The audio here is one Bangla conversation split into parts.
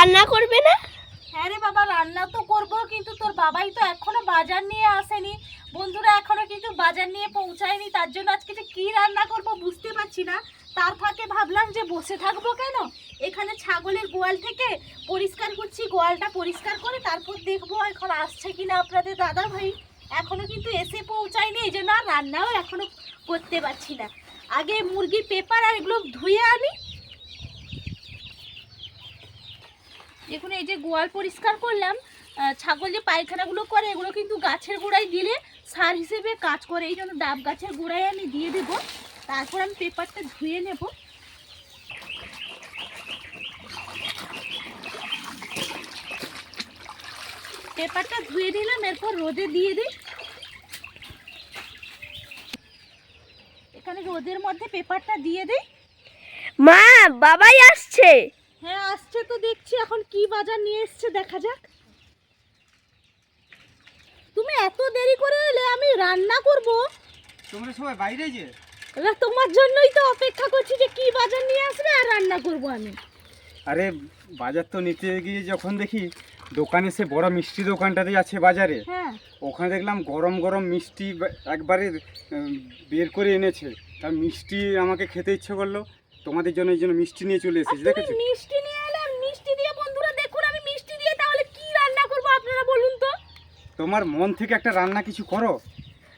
রান্না করবে না? হ্যাঁ রে বাবা, রান্না তো করব, কিন্তু তোর বাবাই তো এখনও বাজার নিয়ে আসেনি। বন্ধুরা এখনও কিন্তু বাজার নিয়ে পৌঁছায়নি, তার জন্য আজকে যে কি রান্না করব বুঝতে পারছি না। তার ফাঁকে ভাবলাম যে বসে থাকব কেন? এখানে ছাগলের গোয়াল থেকে পরিষ্কার করছি, গোয়ালটা পরিষ্কার করে তারপর দেখব এখন আসছে কিনা আপনাদের দাদা ভাই এখনও কিন্তু এসে পৌঁছায়নি, এই জন্য রান্নাও এখনও করতে পারছি না। আগে মুরগির পেপার আর এগুলো ধুয়ে আনি দেখুন, এই যে গোয়াল পরিষ্কার করলাম ছাগল যে পায়খানাগুলো করে, এগুলো কিন্তু গাছের গোড়ায় দিলে সার হিসেবে কাজ করে। এই জন্য ডাব গাছের গোড়ায় আমি দিয়ে দেবো। তারপর আমি পেপারটা ধুয়ে নেব। পেপারটা ধুয়ে দিলাম এরপর রোদে দিয়ে দিই। এখানে রোদের মধ্যে পেপারটা দিয়ে দিই। মা, বাবাই আসছে। হ্যাঁ আসছে তো দেখছি এখন কি বাজার নিয়ে এসছে দেখা যাক। তুমি এত দেরি করে এলে আমি রান্না করব? তোমরা সবাই বাইরে যে? এবার তোমার জন্যই তো অপেক্ষা করছি যে কি বাজার নিয়ে আসবে আর রান্না করব আমি। আরে বাজার তো নিতে গিয়ে যখন দেখি দোকানে সে বড় মিষ্টি দোকানটাতে আছে বাজারে হ্যাঁ। ওখানে দেখলাম গরম গরম মিষ্টি একবারে বের করে এনেছে। তার মিষ্টি আমাকে খেতে ইচ্ছে করল তোমাদের জন্য এই জন্য মিষ্টি নিয়ে চলে এসেছি দেখেছ? মিষ্টি নিয়ে এলাম মিষ্টি দিয়ে বন্ধুরা দেখুন আমি মিষ্টি দিয়ে তাহলে কি রান্না করব আপনারা বলুন তো। তোমার মন থেকে একটা রান্না কিছু করো।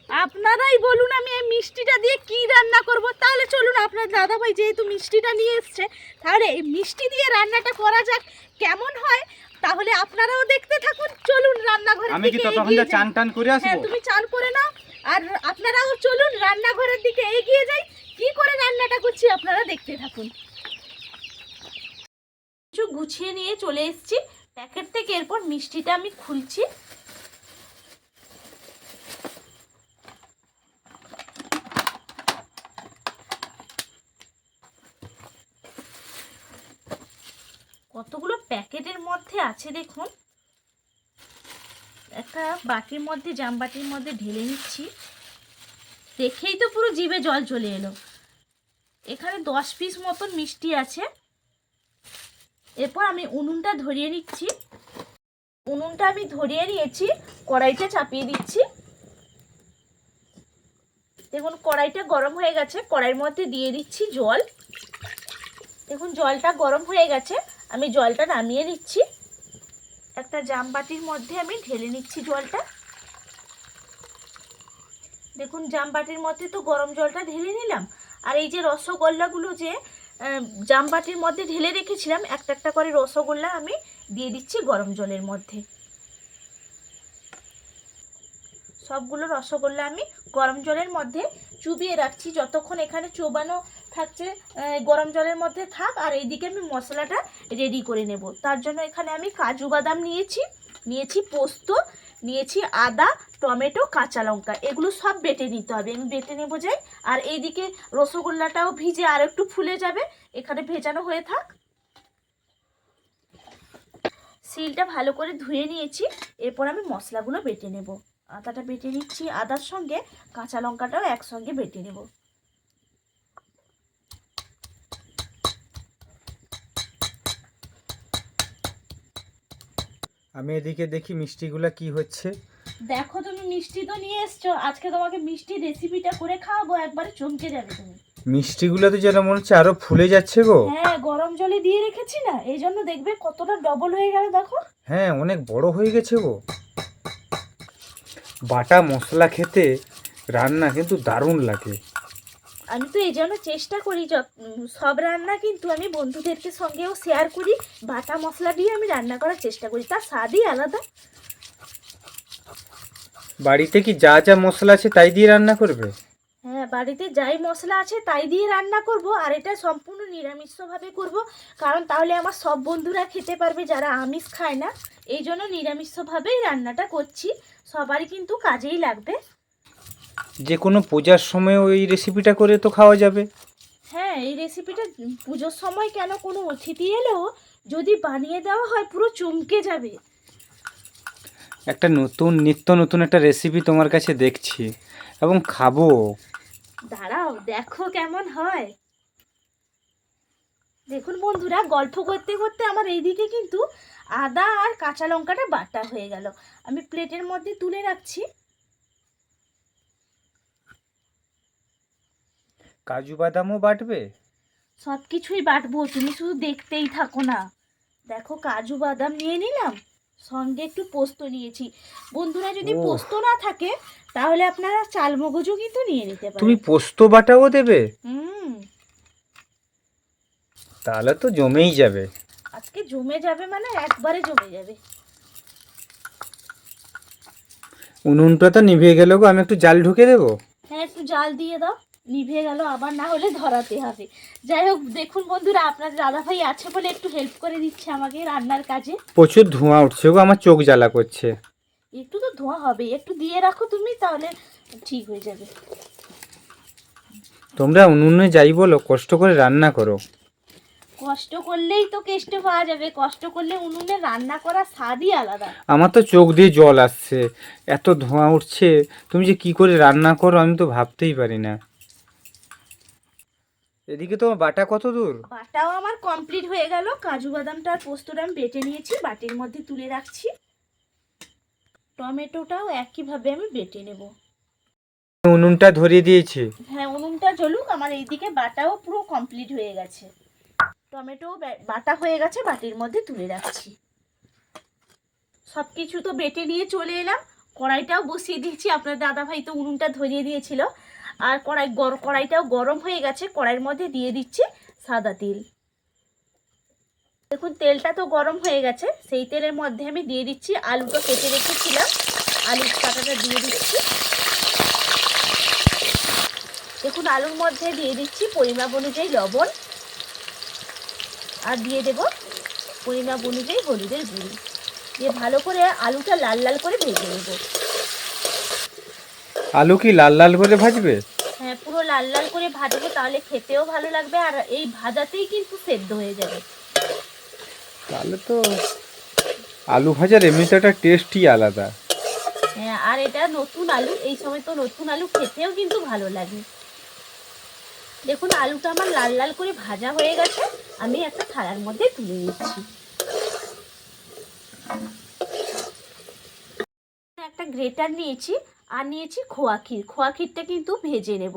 আপনারাই বলুন আমি এই মিষ্টিটা দিয়ে কি রান্না করব। তাহলে চলুন আপনার দাদা ভাই যেহেতু মিষ্টিটা নিয়ে এসছে তাহলে এই মিষ্টি দিয়ে রান্নাটা করা যাক কেমন হয় তাহলে আপনারাও দেখতে থাকুন। চলুন রান্নাঘরে আমি কি ততক্ষণ চান টান করে হ্যাঁ আসব তুমি চান করে নাও। আর আপনারাও চলুন রান্নাঘরের দিকে এগিয়ে যাই। কি করে রান্নাটা করছি আপনারা দেখতে থাকুন। কিছু গুছিয়ে নিয়ে চলে এসেছি। প্যাকেট থেকে এরপর মিষ্টিটা আমি খুলছি। কতগুলো প্যাকেটের মধ্যে আছে দেখুন। একটা বাটির মধ্যে, জাম বাটির মধ্যে ঢেলে নিচ্ছি। দেখেই তো পুরো জিভে জল চলে এলো। এখানে দশ পিস মতন মিষ্টি আছে। এরপর আমি উনুনটা ধরিয়ে নিচ্ছি। উনুনটা আমি ধরিয়ে নিয়েছি, কড়াইটা চাপিয়ে দিচ্ছি। দেখুন, কড়াইটা গরম হয়ে গেছে। কড়াইয়ের মধ্যে দিয়ে দিচ্ছি জল। দেখুন, জলটা গরম হয়ে গেছে। আমি জলটা নামিয়ে নিচ্ছি। একটা জাম বাটির মধ্যে আমি ঢেলে নিচ্ছি জলটা। দেখুন জাম বাটির মধ্যে তো গরম জলটা ঢেলে নিলাম। আর এই যে রসগোল্লাগুলো যে আহ, জাম বাটির মধ্যে ঢেলে রেখেছিলাম একটা একটা করে রসগোল্লা আমি দিয়ে দিচ্ছি গরম জলের মধ্যে। সবগুলো রসগোল্লা আমি গরম জলের মধ্যে চুবিয়ে রাখছি। যতক্ষণ এখানে চোবানো থাকছে গরম জলের মধ্যে থাক, আর এইদিকে আমি মশলাটা রেডি করে নেব। তার জন্য এখানে আমি কাজু বাদাম নিয়েছি নিয়েছি পোস্ত, নিয়েছি আদা, টমেটো, কাঁচা লঙ্কা। এগুলো সব বেটে নিতে হবে। আমি বেটে নেব যাই, আর এইদিকে রসগোল্লাটাও ভিজে আর একটু ফুলে যাবে। এখানে ভেজানো হয়ে থাক। সিলটা ভালো করে ধুয়ে নিয়েছি, এরপর আমি মশলাগুলো বেটে নেব। আদাটা বেটে নিচ্ছি, আদার সঙ্গে কাঁচা লঙ্কাটাও একসঙ্গে বেটে নেব। আমি এদিকে দেখি মিষ্টিগুলো কি হচ্ছে। দেখো তুমি মিষ্টি তো নিয়ে এসছো আজকে তোমাকে মিষ্টি রেসিপিটা করে খাওয়াবো একবারে চমকে যাবে তুমি। মিষ্টিগুলো তো যেন মনে হচ্ছে আরও ফুলে যাচ্ছে গো। হ্যাঁ গরম জলে দিয়ে রেখেছি না এই জন্য দেখবে কতটা ডবল হয়ে গেল দেখো। হ্যাঁ অনেক বড় হয়ে গেছে গো। বাটা মশলা খেতে রান্না কিন্তু দারুণ লাগে। আমি তো এই জন্য চেষ্টা করি যত- সব রান্না কিন্তু আমি বন্ধুদেরকে সঙ্গেও শেয়ার করি। বাটা মশলা দিয়ে আমি রান্না করার চেষ্টা করি। তার স্বাদই আলাদা। বাড়িতে কি যা যা মশলা আছে তাই দিয়ে রান্না করবে? হ্যাঁ বাড়িতে যাই মশলা আছে তাই দিয়ে রান্না করব আর এটা সম্পূর্ণ নিরামিষভাবে করব। কারণ তাহলে আমার সব বন্ধুরা খেতে পারবে যারা আমিষ খায় না। এই জন্য নিরামিষভাবেই রান্নাটা করছি। সবারই কিন্তু কাজেই লাগবে। যে কোনো পূজার সময় ওই রেসিপিটা করে তো খাওয়া যাবে। হ্যাঁ এই রেসিপিটা পুজোর সময় কেন কোনো অতিথি এলেও যদি বানিয়ে দেওয়া হয় পুরো চমকে যাবে। একটা নতুন নিত্য নতুন একটা রেসিপি তোমার কাছে দেখছি এবং খাব। দাঁড়াও দেখো কেমন হয়। দেখুন বন্ধুরা গল্প করতে করতে আমার এইদিকে কিন্তু আদা আর কাঁচা লঙ্কাটা বাটা হয়ে গেল। আমি প্লেটের মধ্যে তুলে রাখছি। কাজু বাদামও বাটবে? সব কিছুই বাটবো তুমি শুধু দেখতেই থাকো না। দেখো কাজু বাদাম নিয়ে নিলাম সঙ্গে একটু পোস্ত নিয়েছি। বন্ধুরা যদি ওহ। পোস্ত না থাকে তাহলে আপনারা চাল মগজও কিন্তু নিয়ে নিতে তুমি পারেন পোস্ত বাটাও দেবে? হুম। তাহলে তো জমেই যাবে। আজকে জমে যাবে মানে একবারে জমে যাবে। উনুনটা তো নিভে গেল গো আমি একটু জাল ঢুকে দেবো? হ্যাঁ একটু জাল দিয়ে দাও। নিভে গেল আবার না হলে ধরাতে হবে। যাই হোক দেখুন বন্ধুরা আপনার দাদা ভাই আছে বলে একটু হেল্প করে দিচ্ছে আমাকে রান্নার কাজে। প্রচুর ধোঁয়া উঠছে গো আমার চোখ জ্বালা করছে। একটু তো ধোঁয়া হবে একটু দিয়ে রাখো তুমি তাহলে ঠিক হয়ে যাবে। তোমরা উনুনে যাই বলো কষ্ট করে রান্না করো। কষ্ট করলেই তো কেষ্ট পাওয়া যাবে কষ্ট করলে উনুনে রান্না করা স্বাদই আলাদা। আমার তো চোখ দিয়ে জল আসছে এত ধোঁয়া উঠছে তুমি যে কি করে রান্না করো আমি তো ভাবতেই পারি না। এদিকে তোমার বাটা কত দূর? বাটাও আমার কমপ্লিট হয়ে গেল। কাজু বাদামটা আর পোস্তটা আমি বেটে নিয়েছি বাটির মধ্যে তুলে রাখছি। টমেটোটাও একইভাবে আমি বেটে নেব। উনুনটা ধরিয়ে দিয়েছি। হ্যাঁ উনুনটা জ্বলুক আমার এইদিকে বাটাও পুরো কমপ্লিট হয়ে গেছে। টমেটো বাটা হয়ে গেছে বাটির মধ্যে তুলে রাখছি। সব কিছু তো বেটে নিয়ে চলে এলাম। কড়াইটাও বসিয়ে দিয়েছি আপনার দাদা ভাই তো উনুনটা ধরিয়ে দিয়েছিল। আর কড়াই গর, কড়াইটাও গরম হয়ে গেছে, কড়াইয়ের মধ্যে দিয়ে দিচ্ছি সাদা তেল। দেখুন, তেলটা তো গরম হয়ে গেছে, সেই তেলের মধ্যে আমি দিয়ে দিচ্ছি আলুটা কেটে রেখেছিলাম আলু কাটাটা দিয়ে দিচ্ছি। দেখুন, আলুর মধ্যে দিয়ে দিচ্ছি পরিমাপ অনুযায়ী লবণ, আর দিয়ে দেব পরিমাপ অনুযায়ী হলুদের গুঁড়ি। দিয়ে ভালো করে আলুটা লাল লাল করে ভেজে নেব। আলু কি লাল লাল করে ভাজবে? হ্যাঁ পুরো লাল লাল করে ভাজবো তাহলে খেতেও ভালো লাগবে আর এই ভাজাতেই কিন্তু সেদ্ধ হয়ে যাবে। তাহলে তো আলু ভাজার এমনিতে একটা টেস্টই আলাদা। হ্যাঁ আর এটা নতুন আলু এই সময় তো নতুন আলু খেতেও কিন্তু ভালো লাগে। দেখুন আলুটা আমার লাল লাল করে ভাজা হয়ে গেছে আমি একটা থালার মধ্যে তুলে নিচ্ছি। একটা গ্রেটার নিয়েছি আর নিয়েছি খোয়া ক্ষীর। খোয়া ক্ষীরটা কিন্তু ভেজে নেব।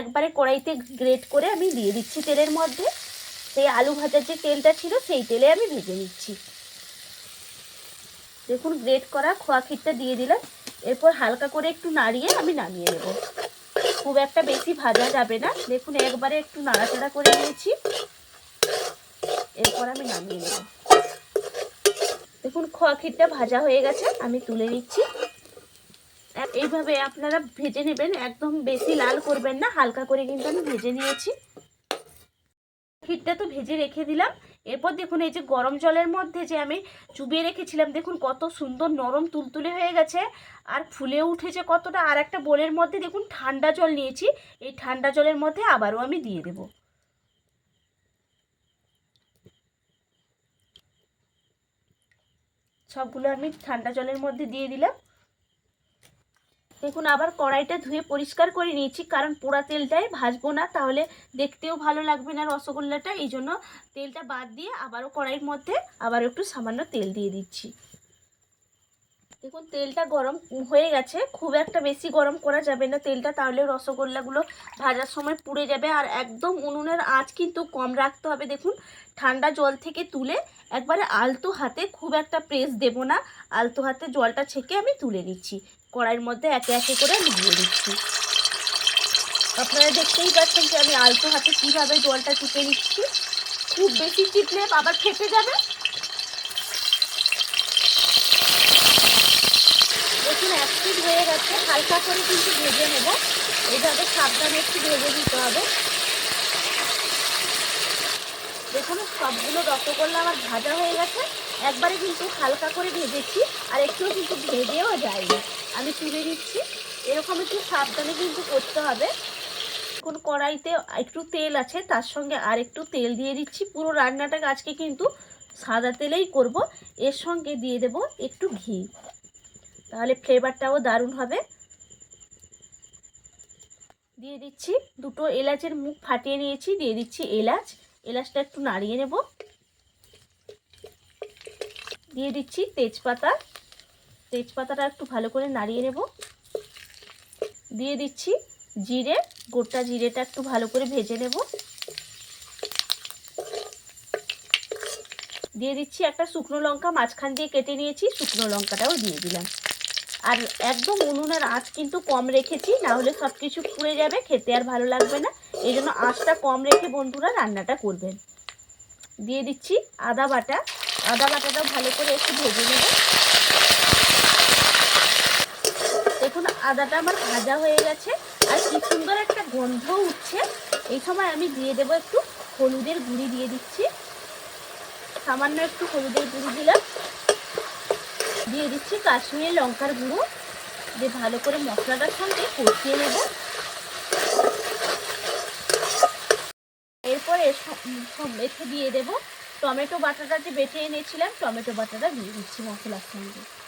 একবারে কড়াইতে গ্রেট করে আমি দিয়ে দিচ্ছি তেলের মধ্যে। সেই আলু ভাজার যে তেলটা ছিল সেই তেলে আমি ভেজে নিচ্ছি। দেখুন, গ্রেট করা খোয়া ক্ষীরটা দিয়ে দিলাম। এরপর হালকা করে একটু নাড়িয়ে আমি নামিয়ে নেব। খুব একটা বেশি ভাজা যাবে না। দেখুন, একবারে একটু নাড়াচাড়া করে নিয়েছি। এরপর আমি নামিয়ে নেব। দেখুন, খোয়া ক্ষীরটা ভাজা হয়ে গেছে। আমি তুলে নিচ্ছি। এইভাবে আপনারা ভেজে নেবেন, একদম বেশি লাল করবেন না, হালকা করে কিন্তু আমি ভেজে নিয়েছি। ক্ষীরটা তো ভেজে রেখে দিলাম। এরপর দেখুন, এই যে গরম জলের মধ্যে যে আমি চুবিয়ে রেখেছিলাম, দেখুন কত সুন্দর নরম তুলতুলে হয়ে গেছে, আর ফুলে উঠেছে কতটা। আর একটা বোলের মধ্যে দেখুন ঠান্ডা জল নিয়েছি, এই ঠান্ডা জলের মধ্যে আবারও আমি দিয়ে দেব। সবগুলো আমি ঠান্ডা জলের মধ্যে দিয়ে দিলাম। দেখুন, আবার কড়াইটা ধুয়ে পরিষ্কার করে নিয়েছি, কারণ পোড়া তেলটাই ভাজবো না, তাহলে দেখতেও ভালো লাগবে না রসগোল্লাটা। এই জন্য তেলটা বাদ দিয়ে আবারও কড়াইয়ের মধ্যে আবার একটু সামান্য তেল দিয়ে দিচ্ছি। দেখুন, তেলটা গরম হয়ে গেছে, খুব একটা বেশি গরম করা যাবে না তেলটা, তাহলে রসগোল্লাগুলো ভাজার সময় পুড়ে যাবে, আর একদম উনুনের আঁচ কিন্তু কম রাখতে হবে। দেখুন, ঠান্ডা জল থেকে তুলে একবারে আলতো হাতে খুব একটা প্রেস দেব না, আলতো হাতে জলটা ছেঁকে আমি তুলে নিচ্ছি। কড়াইয়ের মধ্যে একে একে করে দিয়ে দিচ্ছি। আপনারা দেখতেই পাচ্ছেন যে আমি আলতো হাতে কীভাবে জলটা চুপে নিচ্ছি। খুব বেশি চিপলে আবার ফেটে যাবে। দেখুন পিট হয়ে গেছে। হালকা করে কিন্তু ভেজে নেব। এইভাবে সাবধানে একটু ভেজে দিতে হবে। দেখুন, সবগুলো রসগোল্লা আমার ভাজা হয়ে গেছে। একবারে কিন্তু হালকা করে ভেজেছি, আর একটুও কিন্তু ভেজেও যায়নি। আমি তুলে দিচ্ছি এরকম একটু সাবধানে কিন্তু করতে হবে। এখন কড়াইতে একটু তেল আছে, তার সঙ্গে আর একটু তেল দিয়ে দিচ্ছি। পুরো রান্নাটা আজকে কিন্তু সাদা তেলেই করব। এর সঙ্গে দিয়ে দেব একটু ঘি। তাহলে ফ্লেভারটাও দারুণ হবে। দিয়ে দিচ্ছি দুটো এলাচের মুখ ফাটিয়ে নিয়েছি। দিয়ে দিচ্ছি এলাচ। এলাচটা একটু নাড়িয়ে নেব। দিয়ে দিচ্ছি তেজপাতা। তেজপাতাটা একটু ভালো করে নাড়িয়ে নেব। দিয়ে দিচ্ছি জিরে, গোটা জিরেটা একটু ভালো করে ভেজে নেব। দিয়ে দিচ্ছি একটা শুকনো লঙ্কা, মাঝখান দিয়ে কেটে নিয়েছি, শুকনো লঙ্কাটাও দিয়ে দিলাম। আর একদম উনুনের আঁচ কিন্তু কম রেখেছি, না হলে সব কিছু পুড়ে যাবে, খেতে আর ভালো লাগবে না। এই জন্য আঁচটা কম রেখে বন্ধুরা রান্নাটা করবেন। দিয়ে দিচ্ছি আদা বাটা। আদা বাটাটাও ভালো করে একটু ভেজে নেব। দেখুন, আদাটা আমার ভাজা হয়ে গেছে, আর কি সুন্দর একটা গন্ধ উঠছে। এই সময় আমি দিয়ে দেবো একটু হলুদের গুঁড়ি দিয়ে দিচ্ছি। সামান্য একটু হলুদের গুঁড়ি দিলাম। দিয়ে দিচ্ছি কাশ্মীরি লঙ্কার গুঁড়ো। দিয়ে ভালো করে মশলাটার সঙ্গে কষিয়ে নেব। এরপর এর সম- দিয়ে দেব। টমেটো বাটাটা যে বেটে এনেছিলাম, টমেটো বাটাটা দিয়ে দিচ্ছি মশলার সঙ্গে।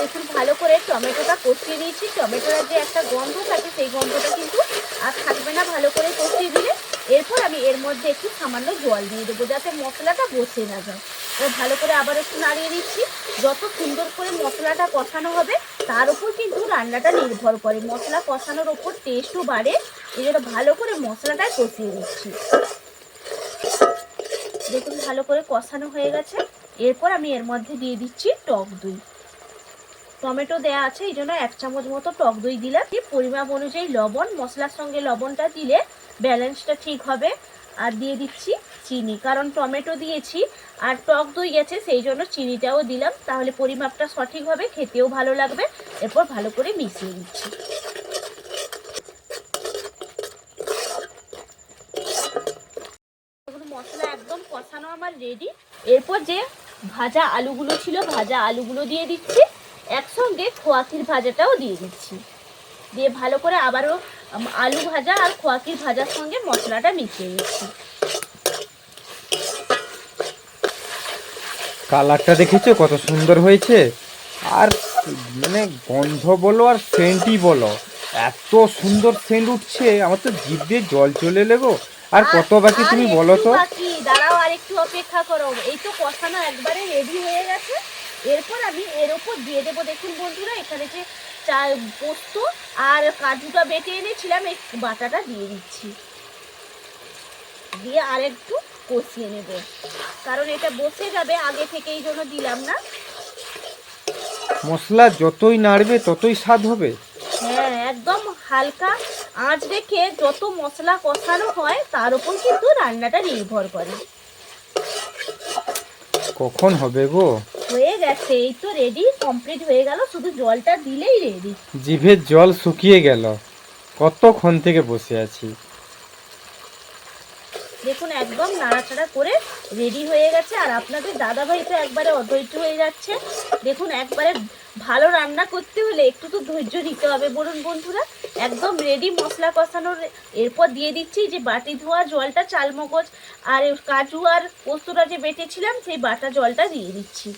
দেখুন, ভালো করে টমেটোটা কষিয়ে দিয়েছি টমেটোর যে একটা গন্ধ থাকে, সেই গন্ধটা কিন্তু আর থাকবে না, ভালো করে কষিয়ে দিলে। এরপর আমি এর মধ্যে একটু সামান্য জল দিয়ে দেবো, যাতে মশলাটা বসে না যায়। ও ভালো করে আবার একটু নাড়িয়ে দিচ্ছি। যত সুন্দর করে মশলাটা কষানো হবে, তার উপর কিন্তু রান্নাটা নির্ভর করে। মশলা কষানোর ওপর টেস্টও বাড়ে। এই জন্য ভালো করে মশলাটা কষিয়ে দিচ্ছি দেখুন, ভালো করে কষানো হয়ে গেছে। এরপর আমি এর মধ্যে দিয়ে দিচ্ছি টক দই। টমেটো দেয়া আছে, এই জন্য এক চামচ মতো টক দই দিলাম। পরিমাপ অনুযায়ী লবণ, মশলার সঙ্গে লবণটা দিলে ব্যালেন্সটা ঠিক হবে। আর দিয়ে দিচ্ছি চিনি, কারণ টমেটো দিয়েছি আর টক দই গেছে, সেই জন্য চিনিটাও দিলাম। তাহলে পরিমাপটা সঠিক হবে, খেতেও ভালো লাগবে। এরপর ভালো করে মিশিয়ে দিচ্ছি মশলা একদম কষানো আমার রেডি এরপর যে ভাজা আলুগুলো ছিল, ভাজা আলুগুলো দিয়ে দিচ্ছি। একসঙ্গে খোয়াকির ভাজাটাও দিয়ে দিচ্ছি। দিয়ে ভালো করে আবারও আলু ভাজা আর খোয়াকির ভাজার সঙ্গে মশলাটা মিশিয়ে দিচ্ছি কালারটা দেখেছ কত সুন্দর হয়েছে। আর মানে গন্ধ বলো আর সেন্টই বলো এত সুন্দর সেন্ট উঠছে আমার তো জিভ দিয়ে জল চলে লেগো আর কত বাকি তুমি বলো তো? দাঁড়াও আর একটু অপেক্ষা করো। এই তো কষানো একবারে রেডি হয়ে গেছে। এরপর আমি এর ওপর দিয়ে দেবো দেখুন বন্ধুরা এখানে যে চা পোস্ত আর কাজুটা বেটে এনেছিলাম এই বাটাটা দিয়ে দিচ্ছি। দিয়ে আর একটু কষিয়ে নেব কারণ এটা বসে যাবে আগে থেকে এই জন্য দিলাম না। মশলা যতই নাড়বে ততই স্বাদ হবে। হ্যাঁ একদম হালকা আঁচ রেখে যত মশলা কষানো হয় তার উপর কিন্তু রান্নাটা নির্ভর করে। কখন হবে গো? হয়ে গেছে এই তো রেডি কমপ্লিট হয়ে গেল শুধু জলটা দিলেই রেডি জিভের জল শুকিয়ে গেল কতক্ষণ থেকে বসে আছি? দেখুন একদম নাড়াচাড়া করে রেডি হয়ে গেছে আর আপনাদের দাদাভাই তো একবারে অধৈর্য হয়ে যাচ্ছে। দেখুন একবারে ভালো রান্না করতে হলে একটু তো ধৈর্য নিতে হবে বলুন বন্ধুরা। একদম রেডি মশলা কষানোর এরপর দিয়ে দিচ্ছি যে বাটি ধোয়া জলটা চালমগজ আর কাজু আর পোস্তটা যে বেটেছিলাম সেই বাটা জলটা দিয়ে দিচ্ছি।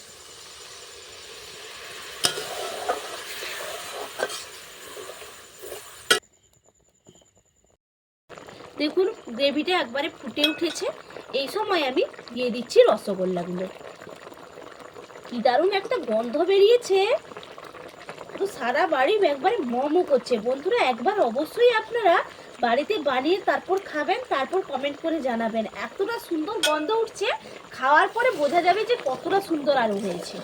দেখুন, গ্রেভিটা একবারে ফুটে উঠেছে। এই সময় আমি দিয়ে দিচ্ছি রসগোল্লাগুলো। কি দারুণ একটা গন্ধ বেরিয়েছে। তো সারা বাড়ি একবারে মমো করছে। বন্ধুরা, একবার অবশ্যই আপনারা বাড়িতে বানিয়ে তারপর খাবেন, তারপর কমেন্ট করে জানাবেন। এতটা সুন্দর গন্ধ উঠছে, খাওয়ার পরে বোঝা যাবে যে কতটা সুন্দর আলু হয়েছে।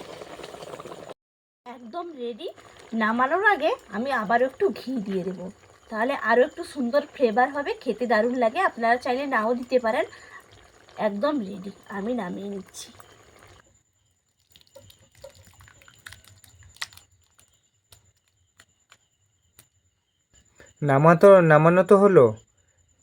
একদম রেডি নামানোর আগে আমি আবারও একটু ঘি দিয়ে দেবো। তাহলে আরও একটু সুন্দর ফ্লেভার হবে খেতে দারুণ লাগে। আপনারা চাইলে নাও দিতে পারেন। একদম রেডি আমি নামিয়ে নিচ্ছি। নামাতো নামানো তো হলো।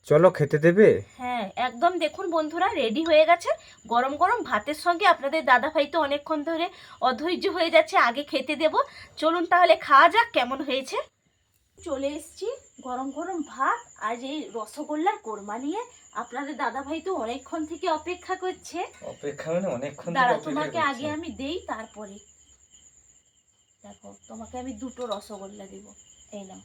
চলো খেতে দেবে? হ্যাঁ একদম দেখুন বন্ধুরা রেডি হয়ে গেছে। গরম গরম ভাতের সঙ্গে আপনাদের দাদা ভাই তো অনেকক্ষণ ধরে অধৈর্য হয়ে যাচ্ছে আগে খেতে দেব। চলুন তাহলে খাওয়া যাক কেমন হয়েছে। চলে এসছি গরম গরম ভাত আর এই রসগোল্লার কোরমা নিয়ে। আপনাদের দাদা ভাই তো অনেকক্ষণ থেকে অপেক্ষা করছে। অপেক্ষা মানে অনেকক্ষণ দাদা তোমাকে আগে আমি দেই তারপরে। দেখো তোমাকে আমি দুটো রসগোল্লা দেব। এই নাও।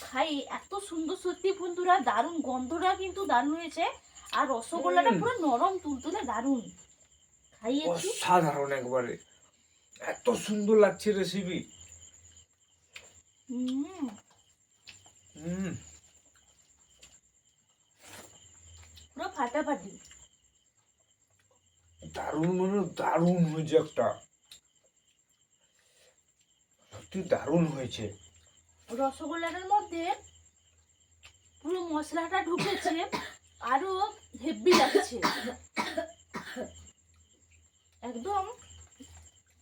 খাই। এত সুন্দর সত্যি বন্ধুরা দারুণ গন্ধটা কিন্তু দারুণ হয়েছে। আর রসগোল্লাটা পুরো নরম তুলতুলে দারুণ। খাই একটু অসাধারণ একবারে। এত সুন্দর লাগছে রেসিপি হুম। হুম। পুরো ফাটাফাটি। দারুণ মানে দারুণ হয়েছে একটা। সত্যি দারুণ হয়েছে। রসগোল্লাটার মধ্যে পুরো মশলাটা ঢুকেছে আরও হেভি লাগছে। একদম।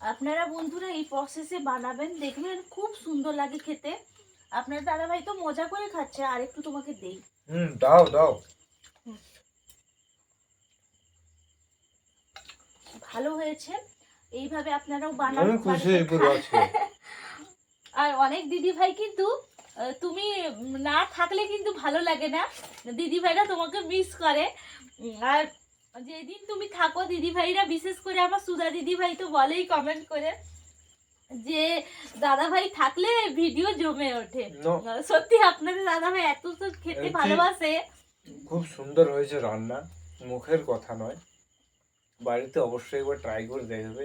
আপনারা বন্ধুরা এই প্রসেসে বানাবেন দেখবেন খুব সুন্দর লাগে খেতে। আপনার দাদাভাই তো মজা করে খাচ্ছে আর একটু তোমাকে দেই। হুম দাও দাও। ভালো হয়েছে। এইভাবে আপনারাও বানান খুশি বাড়িতে পুরো খান। আজকে আর অনেক দিদি ভাই কিন্তু তুমি না থাকলে কিন্তু ভালো লাগে না। দিদি ভাইরা তোমাকে মিস করে। আর যেদিন তুমি থাকো দিদি ভাইরা বিশেষ করে আমার সুধা দিদি ভাই তো বলেই কমেন্ট করে যে দাদা ভাই থাকলে ভিডিও জমে ওঠে। সত্যি আপনাদের দাদা ভাই এত তো খেতে ভালোবাসে। খুব সুন্দর হয়েছে রান্না মুখের কথা নয়। বাড়িতে অবশ্যই একবার ট্রাই করে দেখবে।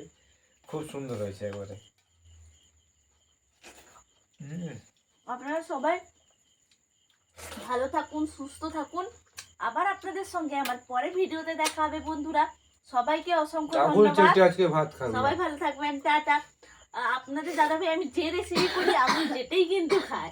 খুব সুন্দর হয়েছে একবারে। আপনারা সবাই ভালো থাকুন সুস্থ থাকুন। আবার আপনাদের সঙ্গে আমার পরে ভিডিওতে দেখা হবে বন্ধুরা। সবাইকে অসংখ্য ধন্যবাদ। সবাই ভালো থাকবেন টাটা। আপনাদের দাদা ভাই আমি যে রেসিপি করি আমি যেটাই কিন্তু খাই।